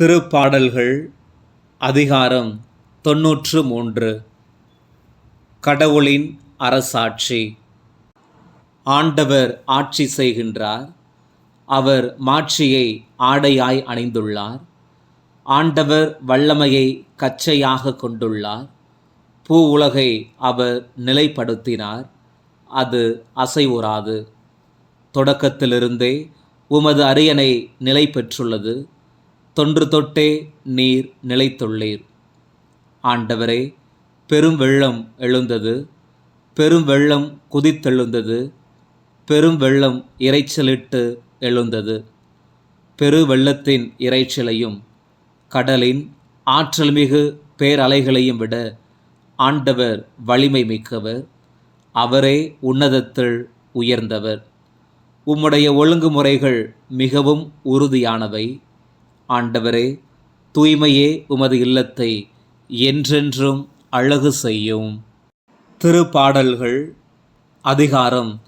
திருப்பாடல்கள் அதிகாரம் தொன்னூற்று மூன்று. கடவுளின் அரசாட்சி. ஆண்டவர் ஆட்சி செய்கின்றார். அவர் மாட்சியை ஆடையாய் அணிந்துள்ளார். ஆண்டவர் வல்லமையை கச்சையாக கொண்டுள்ளார். பூ உலகை அவர் நிலைப்படுத்தினார். அது அசைவுறாது. தொடக்கத்திலிருந்தே உமது அரியணை நிலை பெற்றுள்ளது தொன்று தொட்டே நீர் நிலைத்துள்ளீர். ஆண்டவரே பெரும் வெள்ளம் எழுந்தது பெரும் வெள்ளம் குதித்தெழுந்தது பெரும் வெள்ளம் இரைச்சலிட்டு எழுந்தது. பெரு வெள்ளத்தின் இரைச்சலையும் கடலின் ஆற்றல்மிகு பேரலைகளையும் விட ஆண்டவர் வலிமை மிக்கவர் அவரே உன்னதத்தில் உயர்ந்தவர். உம்முடைய ஒழுங்குமுறைகள் மிகவும் உறுதியானவை. ஆண்டவரே தூய்மையே உமது இல்லத்தை என்றென்றும் அழகு செய்யும். திருப்பாடல்கள் அதிகாரம்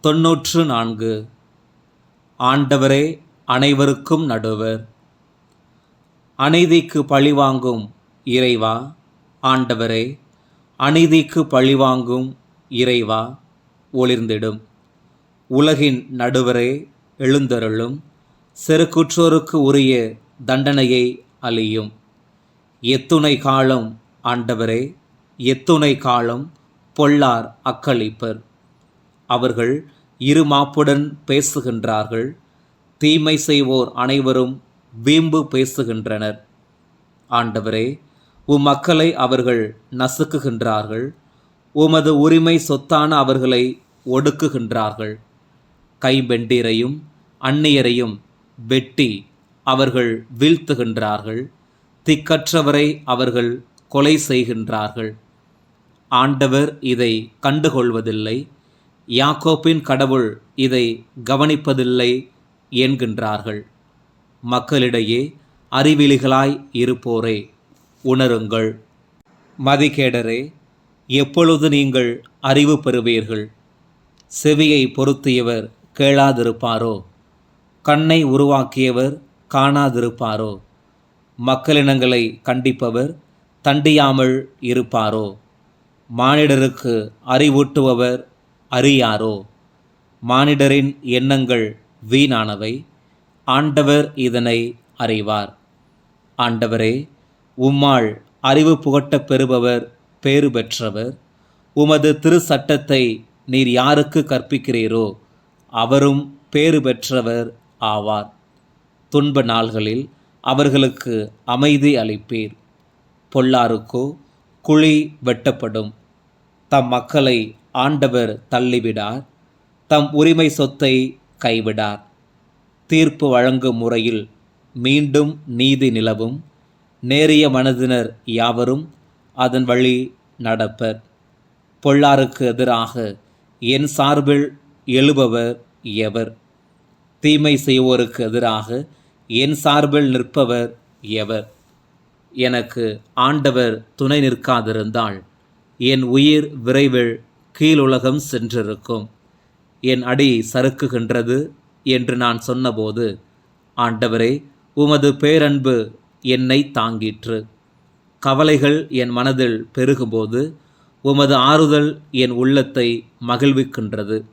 தொன்னூற்று நான்கு. ஆண்டவரே அனைவருக்கும் நடுவர். அநீதிக்கு பழிவாங்கும் இறைவா ஆண்டவரே அநீதிக்கு பழிவாங்கும் இறைவா ஒளிர்ந்திடும். உலகின் நடுவரே எழுந்தருளும். செருக்குற்றோருக்கு உரிய தண்டனையை அழியும். எத்துணை காலம் ஆண்டவரே எத்துணை காலம் பொல்லார் அக்களிப்பர். அவர்கள் இருமாப்புடன் பேசுகின்றார்கள். தீமை செய்வோர் அனைவரும் வீம்பு பேசுகின்றனர். ஆண்டவரே உம் மக்களை அவர்கள் நசுக்குகின்றார்கள். உமது உரிமை சொத்தான அவர்களை ஒடுக்குகின்றார்கள். கைபெண்டீரையும் அந்நியரையும் வெட்டி அவர்கள் வீழ்த்துகின்றார்கள். திக்கற்றவரை அவர்கள் கொலை செய்கின்றார்கள். ஆண்டவர் இதை கண்டுகொள்வதில்லை. யாக்கோப்பின் கடவுள் இதை கவனிப்பதில்லை என்கின்றார்கள். மக்களிடையே அறிவிலிகளாய் இருப்போரே உணருங்கள். மதிகேடரே எப்பொழுது நீங்கள் அறிவு பெறுவீர்கள்? செவியை பொருத்தியவர் கேளாதிருப்பாரோ? கண்ணை உருவாக்கியவர் காணாதிருப்பாரோ? மக்களினங்களை கண்டிப்பவர் தண்டியாமல் இருப்பாரோ? மானிடருக்கு அறிவூட்டுபவர் அறியாரோ? மானிடரின் எண்ணங்கள் வீணானவை. ஆண்டவர் இதனை அறிவார். ஆண்டவரே உம்மாள் அறிவு புகட்டப் பெறுபவர் பேறு பெற்றவர். உமது திரு சட்டத்தை நீர் யாருக்கு கற்பிக்கிறீரோ அவரும் பேறு பெற்றவர் ஆவார். துன்ப நாள்களில் அவர்களுக்கு அமைதி அளிப்பீர். பொல்லாருக்கோ குழி வெட்டப்படும். தம் மக்களை ஆண்டவர் தள்ளிவிடார். தம் உரிமை சொத்தை கைவிடார். தீர்ப்பு வழங்கும் முறையில் மீண்டும் நீதி நிலவும். நேரிய மனதினர் யாவரும் அதன் வழி நடப்பர். பொள்ளாருக்கு எதிராக என் சார்பில் எழுபவர் எவர். தீமை செய்வோருக்கு எதிராக என் சார்பில் நிற்பவர் எவர்? எனக்கு ஆண்டவர் துணை நிற்காதிருந்தால் என் உயிர் விரைவில் கீழுலகம் சென்றிருக்கும். என் அடி சறுக்குகின்றது என்று நான் சொன்னபோது ஆண்டவரே உமது பேரன்பு என்னை தாங்கிற்று. கவலைகள் என் மனதில் பெருகும்போது உமது ஆறுதல் என் உள்ளத்தை மகிழ்விக்கின்றது.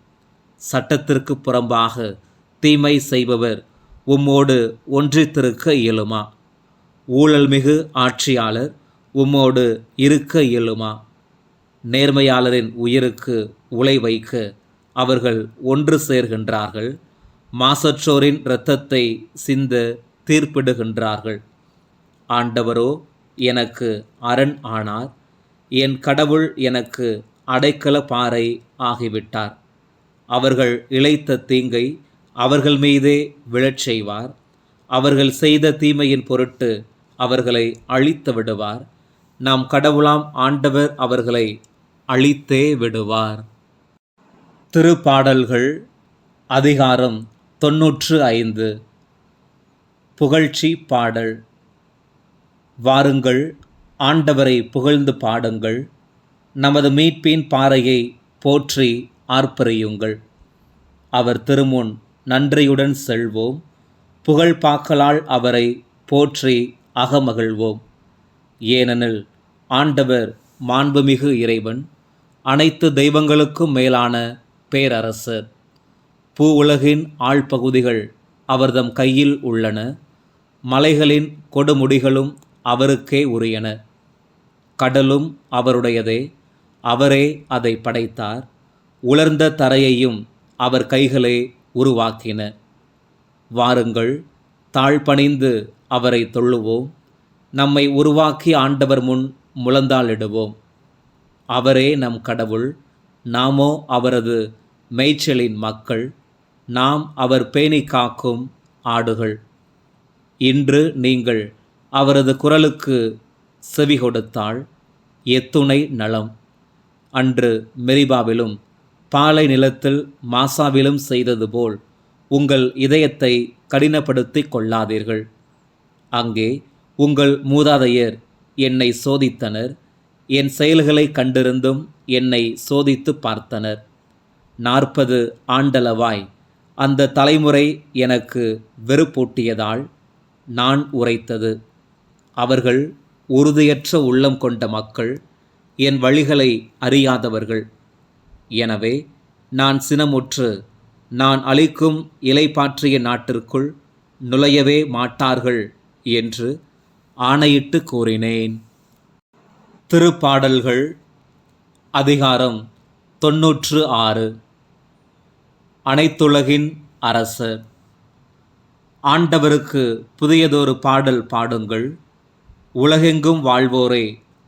சட்டத்திற்கு புறம்பாக தீமை செய்பவர் உம்மோடு ஒன்றித்திருக்க இயலுமா? ஊழல்மிகு ஆட்சியாளர் உம்மோடு இருக்க இயலுமா? நேர்மையாளரின் உயிருக்கு உலை வைக்க அவர்கள் ஒன்று சேர்கின்றார்கள் மாசற்றோரின் இரத்தத்தை சிந்த தீர்ப்பிடுகின்றார்கள். ஆண்டவரோ எனக்கு அரண் ஆனார் என் கடவுள் எனக்கு அடைக்கல பாறை ஆகிவிட்டார். அவர்கள் இழைத்த தீங்கை அவர்கள் மீதே விழச் செய்வார். அவர்கள் செய்த தீமையின் பொருட்டு அவர்களை அழித்து விடுவார். நாம் கடவுளாம் ஆண்டவர் அவர்களை அழித்தே விடுவார். திருப்பாடல்கள் அதிகாரம் தொன்னூற்று ஐந்து. புகழ்ச்சி பாடல். வாருங்கள் ஆண்டவரை புகழ்ந்து பாடுங்கள். நமது மீட்பின் பாறையை போற்றி ஆர்ப்பரியுங்கள். அவர் திருமுன் நன்றியுடன் செல்வோம். புகழ் பாக்கலால் அவரை போற்றி அகமகிழ்வோம். ஏனெனில் ஆண்டவர் மாண்புமிகு இறைவன் அனைத்து தெய்வங்களுக்கும் மேலான பேரரசர். பூ உலகின் ஆழ்பகுதிகள் அவர்தம் கையில் உள்ளன. மலைகளின் கொடுமுடிகளும் அவருக்கே உரியன. கடலும் அவருடையதே அவரே அதை படைத்தார். உலர்ந்த தரையையும் அவர் கைகளே உருவாக்கின. வாருங்கள் தாழ்பணிந்து அவரை தொழுவோம். நம்மை உருவாக்கி ஆண்டவர் முன் முழந்தாளிடுவோம். அவரே நம் கடவுள் நாமோ அவரது மேய்ச்சலின் மக்கள் நாம் அவர் பேணி காக்கும் ஆடுகள். இன்று நீங்கள் அவரது குரலுக்கு செவி கொடுத்தால் எத்துணை நலம். அன்று மெரிபாவிலும் பாலை நிலத்தில் மாசாவிலும் செய்தது போல் உங்கள் இதயத்தை கடினப்படுத்திக் கொள்ளாதீர்கள். அங்கே உங்கள் மூதாதையர் என்னை சோதித்தனர். என் செயல்களை கண்டிருந்தும் என்னை சோதித்து பார்த்தனர். நாற்பது ஆண்டளவாய். அந்த தலைமுறை எனக்கு வெறுப்பூட்டியதால் நான் உரைத்தது. அவர்கள் உறுதியற்ற உள்ளம் கொண்ட மக்கள் என் வழிகளை அறியாதவர்கள். எனவே நான் சினமுற்று நான் அளிக்கும் இலைப்பாற்றிய நாட்டிற்குள் நுழையவே மாட்டார்கள் என்று ஆணையிட்டு கூறினேன். திருப்பாடல்கள் அதிகாரம் தொன்னூற்று ஆறு. அனைத்துலகின் அரசு. ஆண்டவருக்கு புதியதொரு பாடல் பாடுங்கள். உலகெங்கும் வாழ்வோரே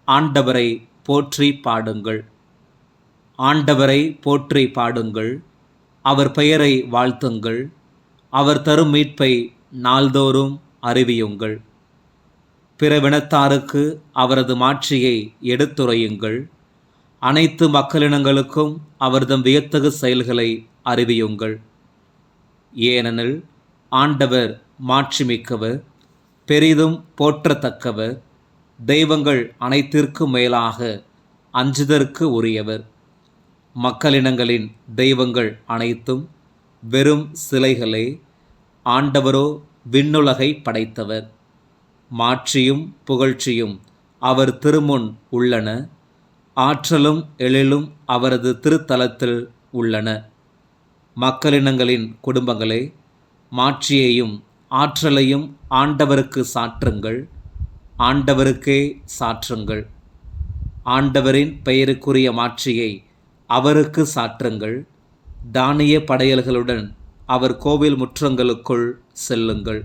ஆண்டவரை போற்றி பாடுங்கள். ஆண்டவரை போற்றி பாடுங்கள். அவர் பெயரை வாழ்த்துங்கள். அவர் தரும் மீட்பை நாள்தோறும் அறிவியுங்கள். பிறவினத்தாருக்கு அவரது மாட்சியை எடுத்துரையுங்கள். அனைத்து மக்களினங்களுக்கும் அவர்தம் வியத்தகு செயல்களை அறிவியுங்கள். ஏனெனில் ஆண்டவர் மாட்சிமிக்கவர் பெரிதும் போற்றத்தக்கவர் தெய்வங்கள் அனைத்திற்கும் மேலாக அஞ்சுதற்கு உரியவர். மக்களினங்களின் தெய்வங்கள் அனைத்தும் வெறும் சிலைகளே ஆண்டவரோ விண்ணுலகை படைத்தவர். மாட்சியும் புகழ்ச்சியும் அவர் திருமுன் உள்ளன. ஆற்றலும் எழிலும் அவரது திருத்தலத்தில் உள்ளன. மக்களினங்களின் குடும்பங்களே மாட்சியையும் ஆற்றலையும் ஆண்டவருக்கு சாற்றுங்கள். ஆண்டவருக்கே சாற்றுங்கள். ஆண்டவரின் பெயருக்குரிய மாட்சியை அவருக்கு சாற்றுங்கள். தானிய படையல்களுடன் அவர் கோவில் முற்றங்களுக்குள் செல்லுங்கள்.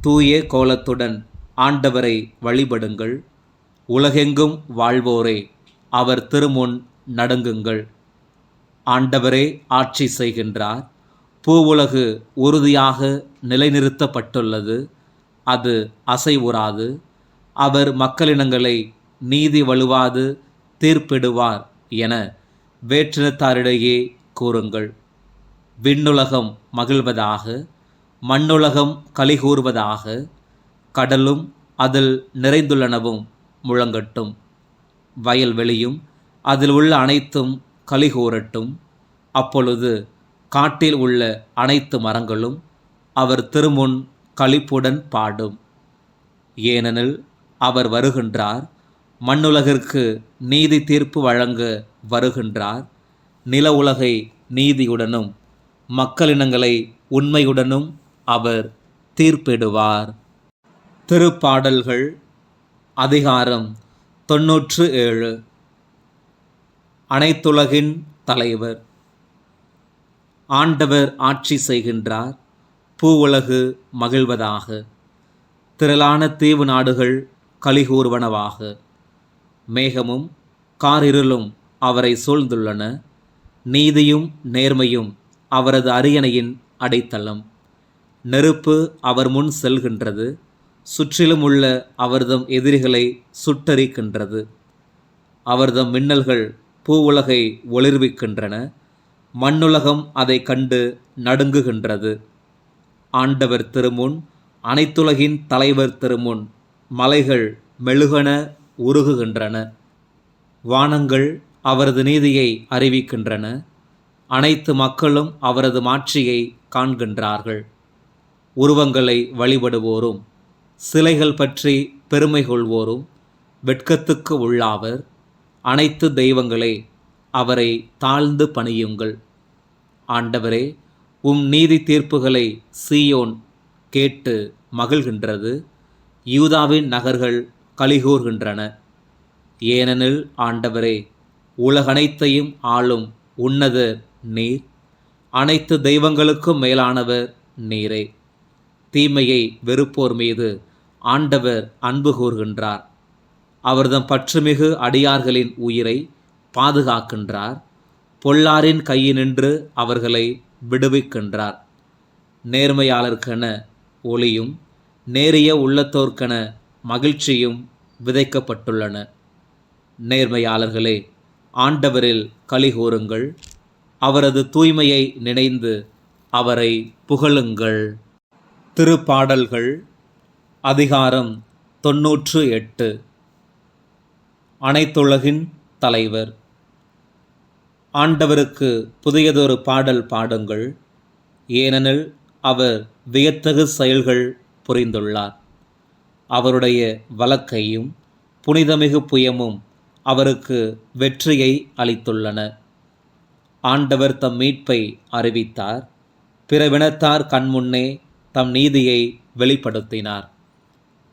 தூய கோலத்துடன் ஆண்டவரை வழிபடுங்கள். உலகெங்கும் வாழ்வோரே அவர் திருமுன் நடுங்குங்கள். ஆண்டவரே ஆட்சி செய்கின்றார். பூவுலகு உறுதியாக நிலைநிறுத்தப்பட்டுள்ளது. அது அசைவுறாது அவர் மக்களினங்களை நீதி வலுவாது தீர்ப்பிடுவார் என வேற்றினத்தாரிடையே கூறுங்கள். விண்ணுலகம் மகிழ்வதாக மண்ணுலகம் கலிகூறுவதாக கடலும் அதில் நிறைந்துள்ளனவும் முழங்கட்டும். வயல்வெளியும் அதில் உள்ள அனைத்தும் கலிகூறட்டும். அப்பொழுது காட்டில் உள்ள அனைத்து மரங்களும் அவர் திருமுன் களிப்புடன் பாடும். ஏனெனில் அவர் வருகின்றார் மண்ணுலகிற்கு நீதி தீர்ப்பு வழங்க வருகின்றார். நில உலகை நீதியுடனும் மக்களினங்களை உண்மையுடனும் அவர் தீர்ப்பிடுவார். திருப்பாடல்கள் அதிகாரம் தொன்னூற்று ஏழு. அனைத்துலகின் தலைவர். ஆண்டவர் ஆட்சி செய்கின்றார். பூ உலகு மகிழ்வதாக. திரளான தீவு நாடுகள் கலிகூர்வனவாக. மேகமும் காரிருளும் அவரை சூழ்ந்துள்ளன. நீதியும் நேர்மையும் அவரது அரியணையின் அடைத்தளம். நெருப்பு அவர் முன் செல்கின்றது சுற்றிலும் உள்ள அவர்தம் எதிரிகளை சுட்டரிக்கின்றது. அவர்தம் மின்னல்கள் பூவுலகை ஒளிர்விக்கின்றன மண்ணுலகம் அதை கண்டு நடுங்குகின்றது. ஆண்டவர் திருமுன் அனைத்துலகின் தலைவர் திருமுன் மலைகள் மெழுகன உருகுகின்றன. வானங்கள் அவரது நீதியை அறிவிக்கின்றன. அனைத்து மக்களும் அவரது மாட்சியை காண்கின்றார்கள். உருவங்களை வழிபடுவோரும் சிலைகள் பற்றி பெருமை கொள்வோரும் வெட்கத்துக்கு உள்ளாவர். அனைத்து தெய்வங்களே அவரை தாழ்ந்து பணியுங்கள். ஆண்டவரே உம் நீதி தீர்ப்புகளை சீயோன் கேட்டு மகிழ்கின்றது. யூதாவின் நகர்கள் கலிகூர்கின்றன. ஏனெனில் ஆண்டவரே உலகனைத்தையும் ஆளும் உன்னதர் நீர் அனைத்து தெய்வங்களுக்கும் மேலானவர் நீரே. தீமையை வெறுப்போர் மீது ஆண்டவர் அன்பு கூர்கின்றார். அவர்தம் பற்றுமிகு அடியார்களின் உயிரை பாதுகாக்கின்றார். பொல்லாரின் கையினின்று அவர்களை விடுவிக்கின்றார். நேர்மையாளர்க்கென ஒளியும் நேரிய உள்ளத்தோர்க்கென மகிழ்ச்சியும் விதைக்கப்பட்டுள்ளன. நேர்மையாளர்களே ஆண்டவரில் கலிகூறுங்கள் அவரது தூய்மையை நினைந்து அவரை புகழுங்கள். திருப்பாடல்கள் அதிகாரம் தொன்னூற்று எட்டு. அனைத்துலகின் தலைவர் ஆண்டவருக்கு புதியதொரு பாடல் பாடுங்கள். ஏனெனில் அவர் வியத்தகு செயல்கள் புரிந்துள்ளார். அவருடைய வழக்கையும் புனிதமிகு புயமும் அவருக்கு வெற்றியை அளித்துள்ளன. ஆண்டவர் தம் மீட்பை அறிவித்தார். பிறவினத்தார் கண்முன்னே தம் நீதியை வெளிப்படுத்தினார்.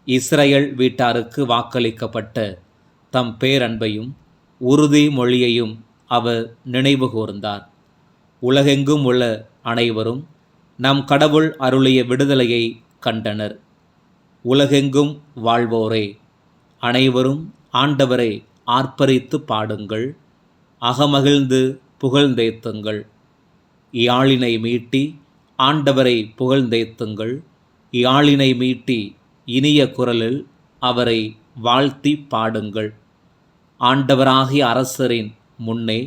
இஸ்ரேல் வீட்டாருக்கு வாக்களிக்கப்பட்ட தம் பேரன்பையும் உறுதி மொழியையும் அவர் நினைவு கூர்ந்தார். உலகெங்கும் உள்ள அனைவரும் நம் கடவுள் அருளிய விடுதலையை கண்டனர். உலகெங்கும் வாழ்வோரே. அனைவரும் ஆண்டவரை ஆர்ப்பரித்து பாடுங்கள். அகமகிழ்ந்து புகழ்ந்தேத்துங்கள் யாழினை மீட்டி ஆண்டவரை புகழ்ந்தேத்துங்கள் யாழினை மீட்டி இனிய குரலில் அவரை வாழ்த்தி பாடுங்கள். ஆண்டவராகிய அரசரின் முன்னே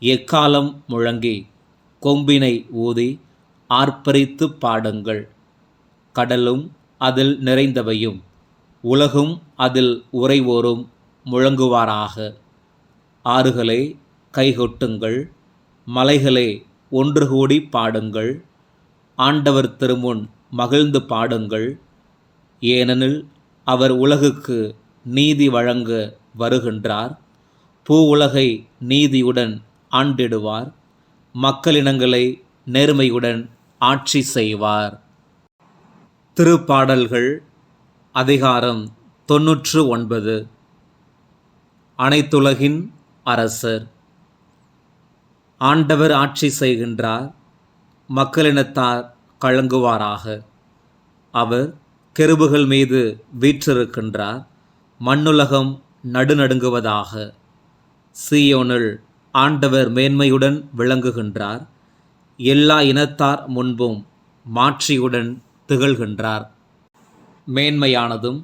எக்காலம் முழங்கி கொம்பினை ஊதி ஆர்ப்பரித்து பாடுங்கள். கடலும் அதில் நிறைந்தவையும் உலகும் அதில் உறைவோரும் முழங்குவாராக. ஆறுகளே கைகொட்டுங்கள் மலைகளே ஒன்று கூடி பாடுங்கள் ஆண்டவர் திருமுன் மகிழ்ந்து பாடுங்கள் ஏனெனில் அவர் உலகுக்கு நீதி வழங்க வருகின்றார் பூ உலகை நீதியுடன் ஆண்டிடுவார் மக்களினங்களை நேர்மையுடன் ஆட்சி செய்வார். திருப்பாடல்கள் அதிகாரம் தொன்னூற்று ஒன்பது. அனைத்துலகின் அரசர். ஆண்டவர் ஆட்சி செய்கின்றார் மக்களினத்தார் கலங்குவாராக. அவர் கெருபுகள் மீது வீற்றிருக்கின்றார் மண்ணுலகம் நடுநடுங்குவதாக. சீயோனில் ஆண்டவர் மேன்மையுடன் விளங்குகின்றார் எல்லா இனத்தார் முன்பும் மாட்சியுடன் திகழ்கின்றார். மேன்மையானதும்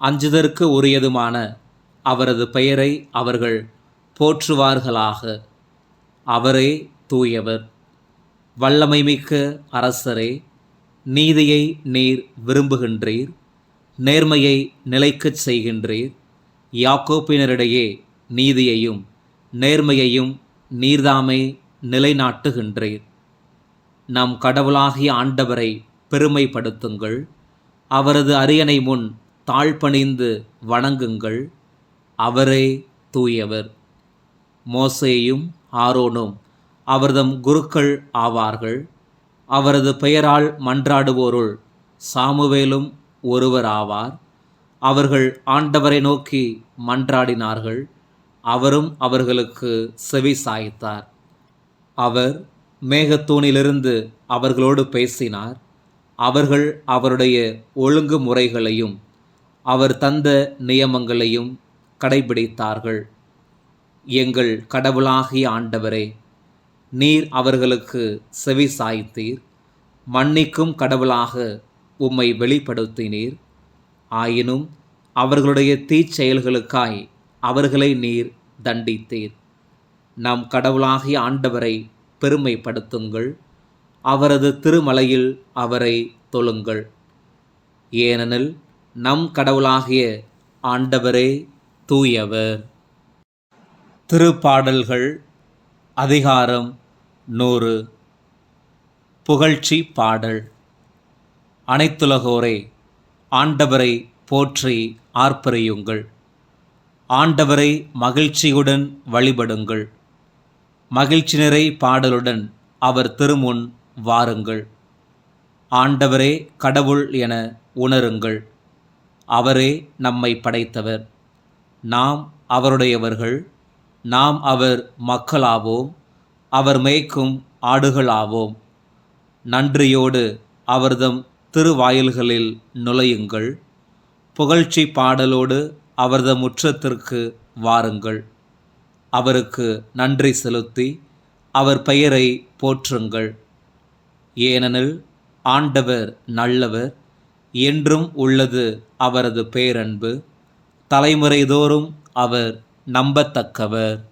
அஞ்சுதற்கு உரியதுமான அவரது பெயரை அவர்கள் போற்றுவார்களாக. அவரே தூயவர். வல்லமைமிக்க அரசரே நீதியை நீர் விரும்புகின்றீர் நேர்மையை நிலைக்கச் செய்கின்றீர் யாக்கோப்பினரிடையே நீதியையும் நேர்மையையும் நீர்தாமே நிலைநாட்டுகின்றீர். நம் கடவுளாகிய ஆண்டவரை பெருமைப்படுத்துங்கள். அவரது அரியணை முன் தாழ்பணிந்து வணங்குங்கள். அவரே தூயவர். மோசேயும் ஆரோனும் அவர்தம் குருக்கள் ஆவார்கள். அவரது பெயரால் மன்றாடுவோருள் சாமுவேலும் ஒருவர் ஆவார். அவர்கள் ஆண்டவரை நோக்கி மன்றாடினார்கள். அவரும் அவர்களுக்கு செவி சாய்த்தார். அவர் மேகத்தூணிலிருந்து அவர்களோடு பேசினார். அவர்கள் அவருடைய ஒழுங்கு முறைகளையும் அவர் தந்த நியமங்களையும் கடைபிடித்தார்கள். எங்கள் கடவுளாகிய ஆண்டவரே நீர் அவர்களுக்கு செவி சாய்த்தீர். மன்னிக்கும் கடவுளாக உம்மை வெளிப்படுத்தினீர். ஆயினும் அவர்களுடைய தீச்செயல்களுக்காய் அவர்களை நீர் தண்டித்தீர். நம் கடவுளாகிய ஆண்டவரை பெருமைப்படுத்துங்கள். அவரது திருமலையில் அவரை தொழுங்கள். ஏனெனில் நம் கடவுளாகிய ஆண்டவரே தூயவர். திருப்பாடல்கள் அதிகாரம் நூறு. புகழ்ச்சி பாடல். அனைத்துலகோரே ஆண்டவரை போற்றி ஆர்ப்பரியுங்கள். ஆண்டவரை மகிழ்ச்சியுடன் வழிபடுங்கள். மகிழ்ச்சி நிறை பாடலுடன் அவர் திருமுன் வாருங்கள். ஆண்டவரே கடவுள் என உணருங்கள். அவரே நம்மை படைத்தவர். நாம் அவருடையவர்கள். நாம் அவர் மக்களாவோம். அவர் மேய்க்கும் ஆடுகளாவோம். நன்றியோடு அவர்தம் திருவாயில்களில் நுழையுங்கள். புகழ்ச்சி பாடலோடு அவரது முற்றத்திற்கு வாருங்கள். அவருக்கு நன்றி செலுத்தி அவர் பெயரை போற்றுங்கள். ஏனெனில் ஆண்டவர் நல்லவர் என்றும் உள்ளது அவரது பேரன்பு. தலைமுறைதோறும் அவர் நம்பத்தக்கவர்.